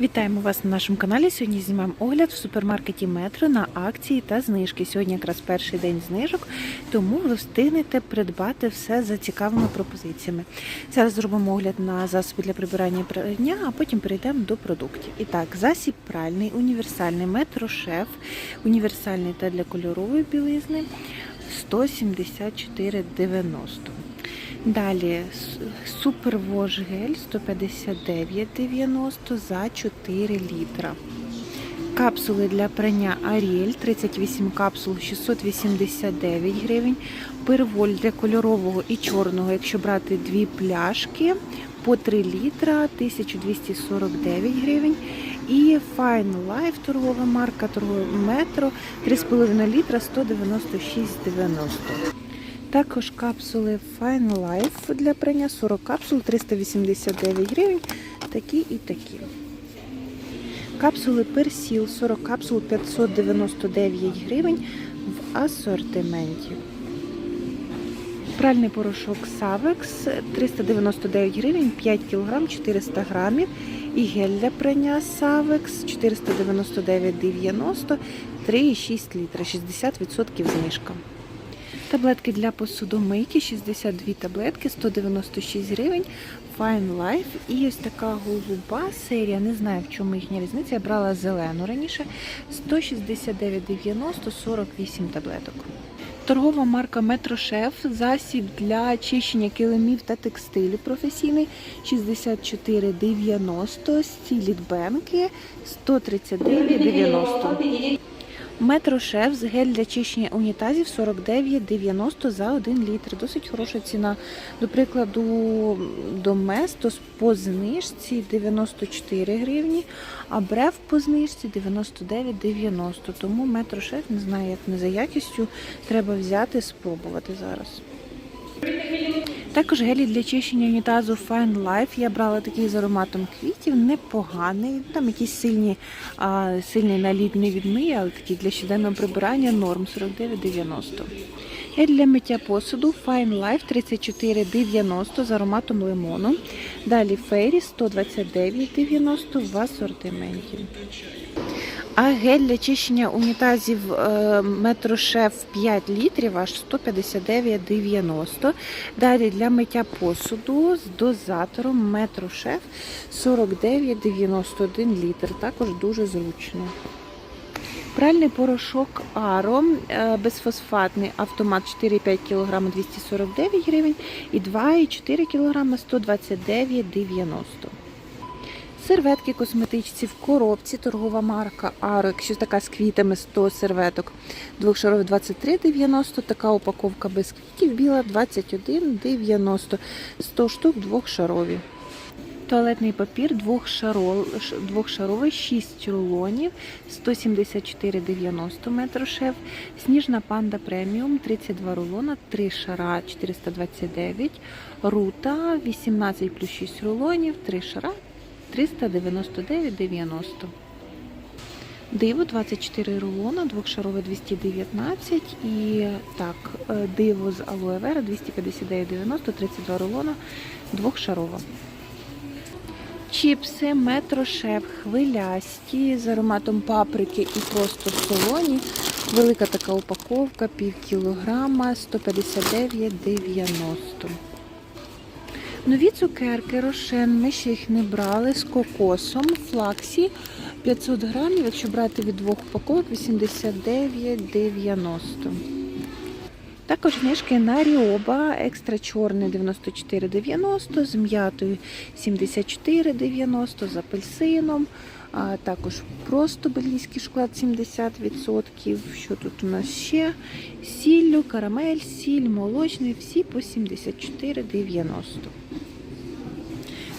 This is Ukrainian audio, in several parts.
Вітаємо вас на нашому каналі. Сьогодні знімаємо огляд в супермаркеті Метро на акції та знижки. Сьогодні якраз перший день знижок, тому ви встигнете придбати все за цікавими пропозиціями. Зараз зробимо огляд на засоби для прибирання прання, а потім перейдемо до продуктів. І так, засіб пральний, універсальний метро шеф, універсальний та для кольорової білизни 174,90. Далі супервош гель 159,90 за 4 літра. Капсули для прання Ariel 38 капсул 689 гривень. Перволь для кольорового і чорного, якщо брати дві пляшки по 3 літра 1249 гривень. І Fine Life торгова марка торгове метро 3,5 літра 196,90. Також капсули Fine Life для прання 40 капсул 389 гривень. Такі і такі. Капсули Персіл 40 капсул 599 гривень в асортименті. Пральний порошок Savex 399 гривень, 5 кг 400 грамів. І гель для прання Savex 499,90, 3,6 літра, 60% знижка. Таблетки для посудомийки 62 таблетки, 196 гривень. Fine Life. І ось така голуба серія. Не знаю, в чому їхня різниця. Я брала зелену раніше. 169,90, 48 таблеток. Торгова марка Метрошеф, засіб для чищення килимів та текстилю професійний 64,90, стіліт бенки 139,90. Метрошеф з гель для чищення унітазів 49,90 за 1 літр. Досить хороша ціна. До прикладу, Доместос по знижці 94 гривні, а брев по знижці 99,90. Тому Метрошеф не знаю, як не за якістю. Треба взяти, спробувати зараз. Також гелі для чищення унітазу Fine Life. Я брала такий з ароматом квітів, непоганий. Там якісь сильні, а, сильний наліт не відмиє, але такий для щоденного прибирання норм 49,90. Гель для миття посуду Fine Life 34,90 з ароматом лимону. Далі Fairy 129,90 в асортименті. А гель для чищення унітазів Метрошеф 5 літрів аж 159,90. Далі для миття посуду з дозатором Метрошеф 49,91 літр. Також дуже зручно. Prальний порошок Аро е, безфосфатний автомат 4,5 кг 249 гривень і 2,4 кг 129,90 Серветки косметичці в коробці, торгова марка Аро, якщо така з квітами 100 серветок, двохшарові 23,90, така упаковка без квітів, біла 21,90, 100 штук двохшарові. Туалетний папір двохшаровий 6 рулонів 174,90 метрошеф. Сніжна панда преміум 32 рулона, 3 шара 429. Рута 18 плюс 6 рулонів, 3 шара 399,90. Диво 24 рулона, двохшарове 219 і так, е, диво з алоe вера 259,90, 32 рулона, двохшарова. Чіпси метрошеф хвилясті з ароматом паприки і просто солоні. Велика така упаковка, пів кілограма, 159,90. Нові цукерки Рошен, ми ще їх не брали з кокосом, флаксі 500 грамів, якщо брати від двох упаковок 89,90. Також знижки на Ріоба, екстра чорний 94,90, з м'ятою 74,90, з апельсином. А також просто бельгійський шоколад 70%. Що тут у нас ще? Сіллю, карамель, сіль, молочний, всі по 74,90.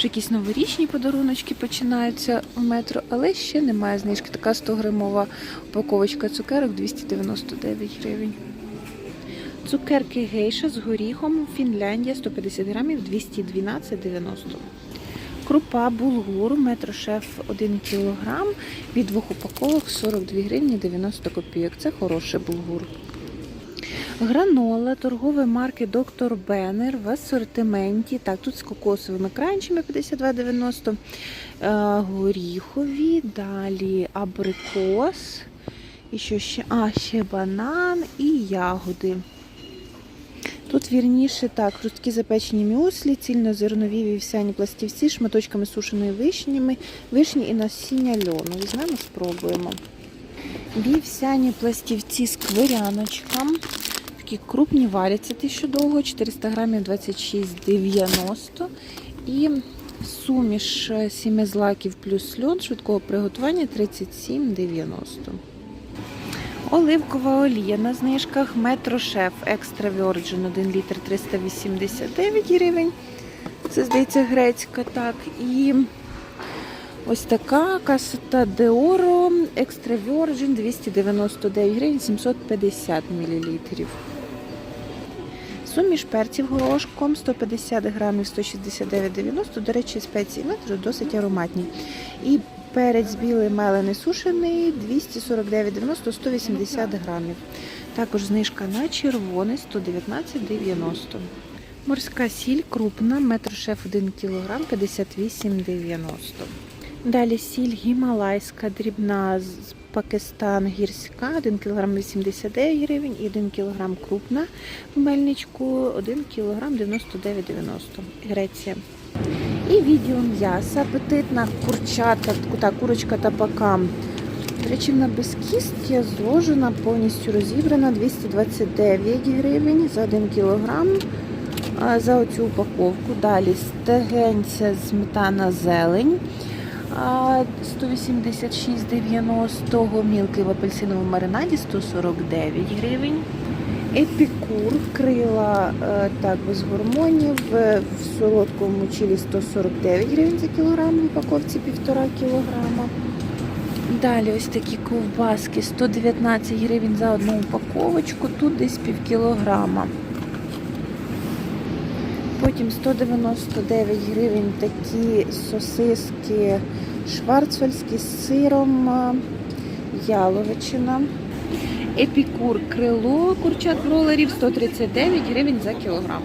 Вже якісь новорічні подаруночки починаються у метро, але ще немає знижки. Така 100-грамова упаковочка цукерок 299 гривень. Цукерки гейша з горіхом Фінляндія 150 грамів 212,90. Крупа булгур метрошеф 1 кг від двох упаковок 42 гривні 90 копійок. Це хороший булгур. Гранола торгової марки Доктор Беннер в асортименті. Так, тут з кокосовими кранчами 52,90, е, горіхові, далі абрикос, і що ще? А, ще банан і ягоди. Тут вірніше так, хрусткі запечені мюслі, цільнозернові вівсяні пластівці, шматочками сушеної вишнями, вишні і насіння льону. Візьмемо, спробуємо. Вівсяні пластівці з квиряночком. Такі крупні варяться що довго, 400 грамів 26,90. І суміш е, злаків плюс льон швидкого приготування 37,90. Оливкова олія на знижках Метро Шеф Екстра Virgin 1 літр 389 гривень. Це, здається, грецька, так. І ось така касета Деоро Екстра Virgin 299 гривень 750 мл. Суміш перців горошком 150 грамів 169,90. До речі, спеції метро досить ароматні. І перець білий мелений сушений 249,90 180 грамів. Також знижка на червоний 119,90. Морська сіль крупна, метрошеф 1 кг 58,90. Далі сіль гімалайська дрібна з Пакистан гірська 1 кг 89 гривень і 1 кг крупна в мельничку 1 кг 99,90 Греція. І відділ м'яса, апетитна курчата, та курочка тапака. До речі, вона без кістки зложена, повністю розібрана 229 гривень за 1 кг за оцю упаковку. Далі стегенця, сметана, зелень. 186,90 мілки в апельсиновому маринаді 149 гривень. Епікур, крила е, так, без гормонів, е, в солодкому чилі 149 гривень за кілограм, в упаковці 1,5 кілограма. Далі ось такі ковбаски 119 гривень за одну упаковочку, тут десь пів кілограма. Потім 199 гривень такі сосиски шварцвальські з сиром, е, яловичина. Епікур крило курчат бролерів 139 гривень за кілограм.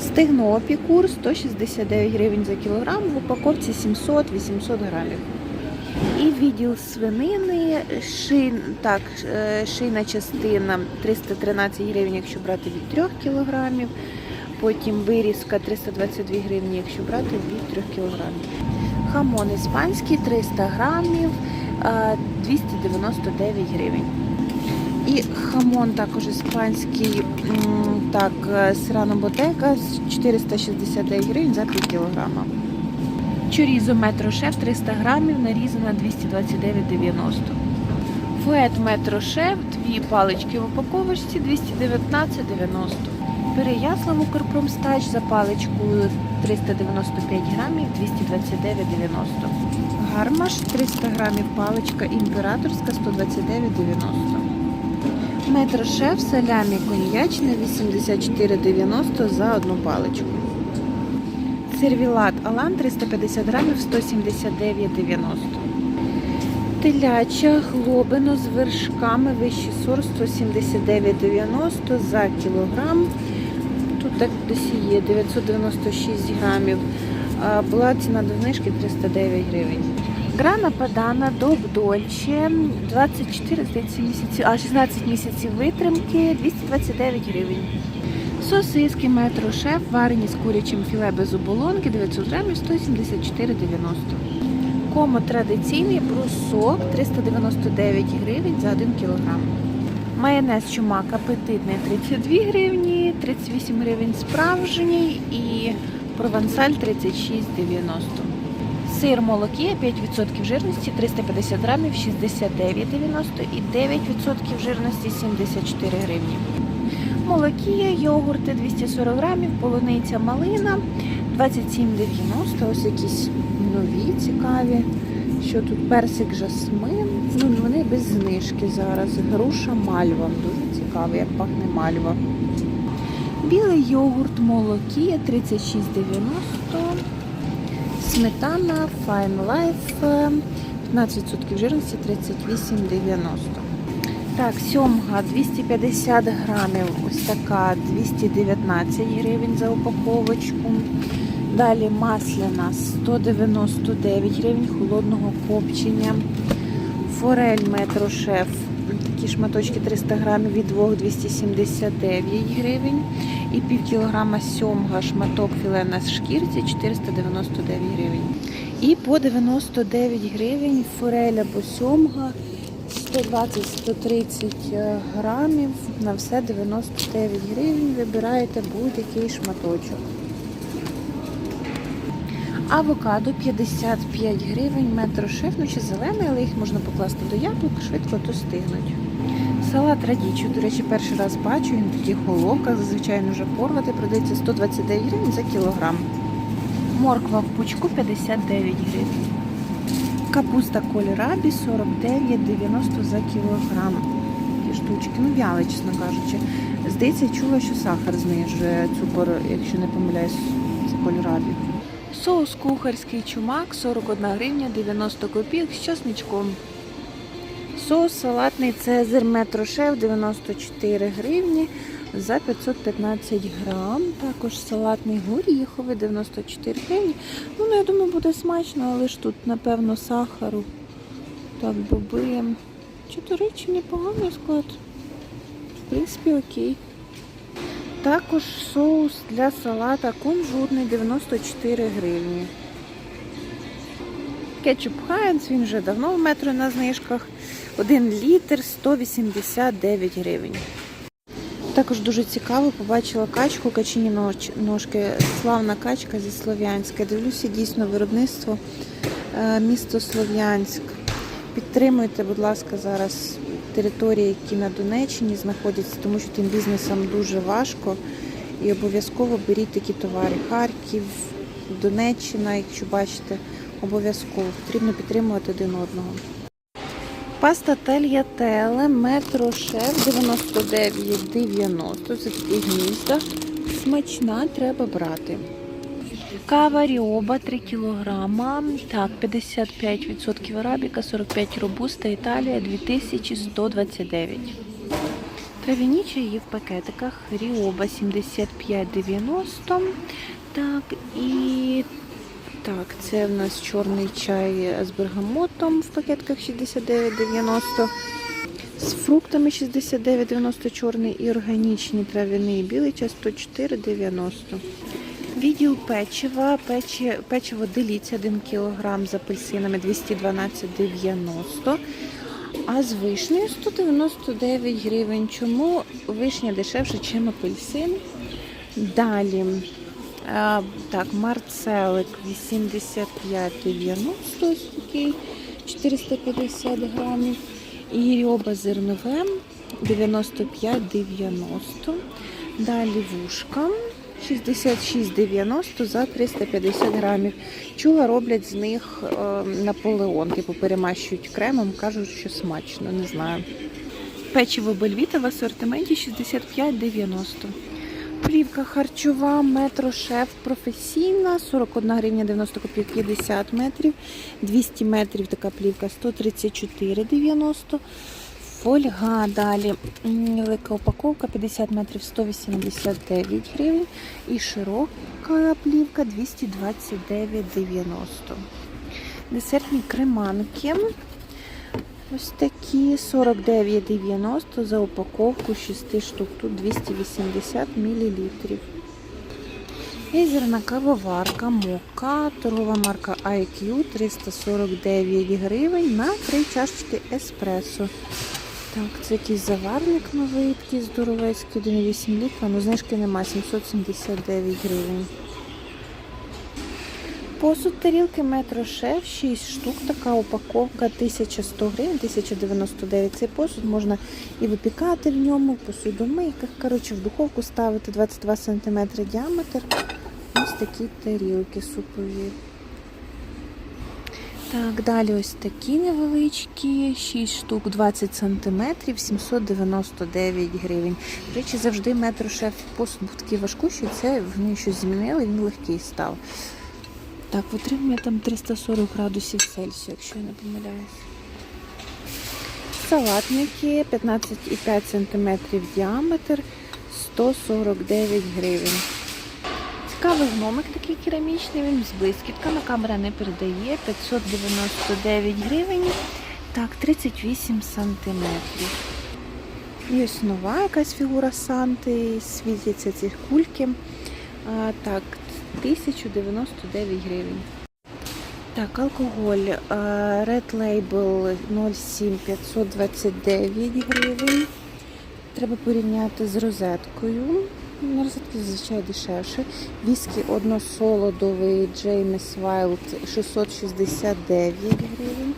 Стегно опікур 169 гривень за кілограм, в упаковці 700-800 грамів. І відділ свинини, шин, так, е, шийна частина 313 гривень, якщо брати від 3 кілограмів. Потім вирізка 322 гривні, якщо брати від 3 кілограмів. Хамон іспанський 300 грамів, е, 299 гривень. І хамон також іспанський, так, е, Сирано Ботека з 469 гривень за 5 кілограма. Чорізо метро шеф 300 грамів, нарізана 229,90. Фует метро шеф, дві палички в упаковочці 219,90. Переяслав Укрпромстач за паличку 395 грамів 229,90. Гармаш 300 грамів паличка імператорська 129,90. Метро шеф салямі коньячне 84,90 за одну паличку. Сервілат Алан 350 грамів 179,90. Теляча глобино з вершками вищий сорт 179,90 за кілограм. Так десь є 996 грамів. Була ціна до знижки 309 гривень. Грана падана до Дольче 24 здається, місяці, а 16 місяців витримки 229 гривень. Сосиски метро шеф варені з курячим філе без оболонки 900 грамів 174,90. Комо традиційний брусок 399 гривень за 1 кілограм. Майонез чумак апетитний 32 гривні, 38 гривень справжній і провансаль 36,90. Сир молокі 5% жирності 350 грамів 69,90 і 9% жирності 74 гривні. Молокія, йогурти 240 грамів, полуниця малина 27,90. Ось якісь нові цікаві. Що тут персик жасмин. Ну, вони без знижки зараз. Груша мальва. Дуже цікаво, як пахне мальва. Білий йогурт молокія 36,90. Сметана Fine Life 15% жирності 38,90. Так, сьомга 250 грамів, ось така 219 гривень за упаковочку. Далі масляна 199 гривень холодного копчення. Форель метро шеф. Такі шматочки 300 грамів від 2 279 гривень. І пів кілограма сьомга шматок філе на шкірці 499 гривень. І по 99 гривень форель або сьомга 120-130 грамів на все 99 гривень. Вибираєте будь-який шматочок. Авокадо 55 гривень, метро шеф, ну ще зелений, але їх можна покласти до яблук, швидко достигнуть. Салат радічу, до речі, перший раз бачу, він в таких зазвичай вже порвати, продається 129 гривень за кілограм. Морква в пучку 59 гривень. Капуста кольорабі 49,90 за кілограм. Такі штучки, ну вяли, чесно кажучи. Здається, чула, що сахар знижує цукор, якщо не помиляюсь, це кольорабі. Соус кухарський чумак 41 гривня 90 копійок з часничком. Соус салатний Цезар Метрошев 94 гривні за 515 грам. Також салатний горіховий 94 гривні. Ну, ну, я думаю, буде смачно, але ж тут, напевно, сахару. Так, боби. Чи, до речі, непоганий склад. В принципі, окей. Також соус для салата кунжутний 94 гривні. Кетчуп Хайнс, він вже давно в метро на знижках. 1 літр 189 гривень. Також дуже цікаво, побачила качку, качині ножки, славна качка зі Слов'янська. Дивлюся дійсно виробництво е, місто Слов'янськ. Підтримуйте, будь ласка, зараз території, які на Донеччині знаходяться, тому що тим бізнесам дуже важко. І обов'язково беріть такі товари. Харків, Донеччина, якщо бачите, обов'язково потрібно підтримувати один одного. Паста тельятеле, метро шеф 99,90. Це такі гнізда. Смачна, треба брати. Кава Ріоба 3 кілограма. Так, 55% арабіка, 45 робуста, Італія 2129. Трав'яні чаї в пакетиках. Ріоба 75,90. Так, і так, це в нас чорний чай з бергамотом в пакетках 69,90. З фруктами 69,90 чорний і органічний трав'яний білий чай 104,90. Відділ печива, печі, печиво деліться 1 кг з апельсинами 212,90. А з вишнею 199 гривень. Чому вишня дешевше, ніж апельсин? Далі. Так, марцелик 85,90 ось такий 450 грамів. І рьоба зернове 95,90. Далі вушка 66,90 за 350 грамів. Чула, роблять з них е, наполеон, типу перемащують кремом, кажуть, що смачно, не знаю. Печиво Бельвіта в асортименті 65,90. Плівка харчова, метро шеф професійна, 41 гривня 90 копійок 50 метрів, 200 метрів така плівка 134,90. Фольга далі. Велика упаковка 50 метрів 189 гривень. І широка плівка 229,90. Десертні креманки. Ось такі 49,90 за упаковку 6 штук. Тут 280 мл. Єзерна кавоварка Мока, торгова марка IQ 349 гривень на 3 чашечки еспресо. Так, це якийсь заварник новий, такий здоровецький, 1,8 літра, ну знижки нема, 779 гривень. Посуд тарілки метро шеф, 6 штук, така упаковка 1100 гривень, 1099 цей посуд. Можна і випікати в ньому, посудомийках, коротше, в духовку ставити 22 см діаметр. Ось такі тарілки супові. Так, далі ось такі невеличкі, 6 штук, 20 см, 799 гривень. До речі, завжди метро шеф посуд був такий важкущий, це вони щось змінили, він легкий став. Так, витримує там 340 градусів Цельсію, якщо я не помиляюсь. Салатники 15,5 см діаметр 149 гривень. Цікавий гномик такий керамічний, він з блискітками, камера не передає, 599 гривень, так, 38 сантиметрів. І ось нова якась фігура Санти, світяться ці кульки. А, так, 1099 гривень. Так, алкоголь е, Red Label 07 529 гривень. Треба порівняти з розеткою. На розетки зазвичай дешевше. Віскі односолодовий James Wild 669 гривень.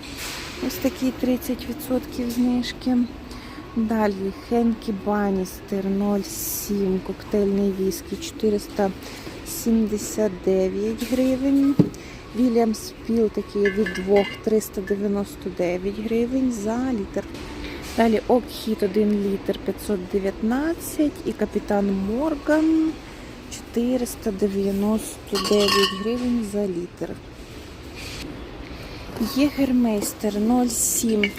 Ось такі 30% знижки. Далі Хенкі Баністер 07, коктейльний віскі 479 гривень. Вільямс Піл такий від 2 399 гривень за літр. Далі Окхіт 1 літр 519 і Капітан Морган 499 гривень за літр. Єгермейстер 07.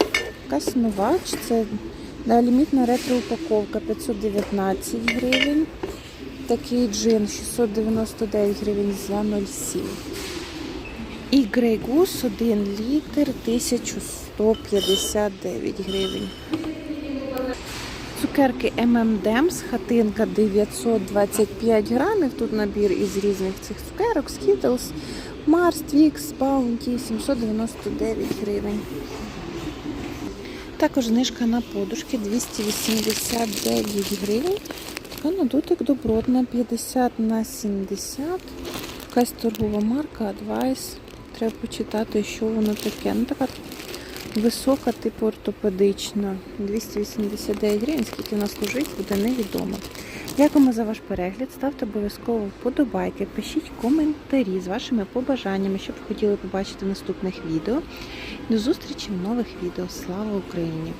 Якась нова, чи це лімітна ретро-упаковка 519 гривень. Такий джин 699 гривень за 0,7. І Grey Goose 1 літр 1159 гривень. Цукерки M&M's, хатинка 925 грамів. Тут набір із різних цих цукерок, Skittles, Mars, Twix, Bounty 799 гривень. Також знижка на подушки 289 гривень. Така на дотик добротна 50 на 70. Якась торгова марка Advice. Треба почитати, що воно таке. Ну, така висока, типу ортопедична. 289 гривень, скільки вона служить, буде невідомо. Дякуємо за ваш перегляд. Ставте обов'язково вподобайки, пишіть коментарі з вашими побажаннями, що б хотіли побачити в наступних відео. До зустрічі в нових відео. Слава Україні!